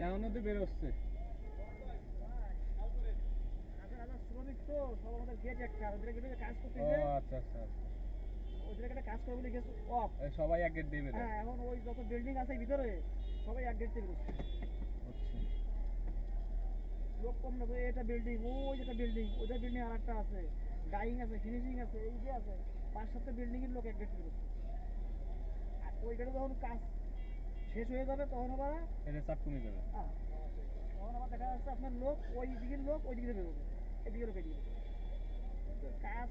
এখনও তো বেরোচ্ছে আচ্ছা আচ্ছা আচ্ছা। সবাই এক গেট দিয়ে বেরোয় হ্যাঁ। এখন ওই যত বিল্ডিং আছে ভিতরে সবাই এক গেট থেকে বেরোচ্ছে লোক কম না এটা বিল্ডিং ওই যেটা বিল্ডিং ওদের বিল্ডিং আর একটা আছে। ডাইং আছে ফিনিশিং আছে এই যে আছে পাঁচ সাতটা বিল্ডিং এর লোক এক গেট বেরোচ্ছে আর ওই গেটে যখন কাজ শেষ হয়ে যাবে তখন আবার এটা চাপ কমে যাবে। তখন আবার দেখা যাচ্ছে আপনার লোক ওই দিকের লোক ওই দিকে বেরোবে। এদিকে লোক এদিকে কাজ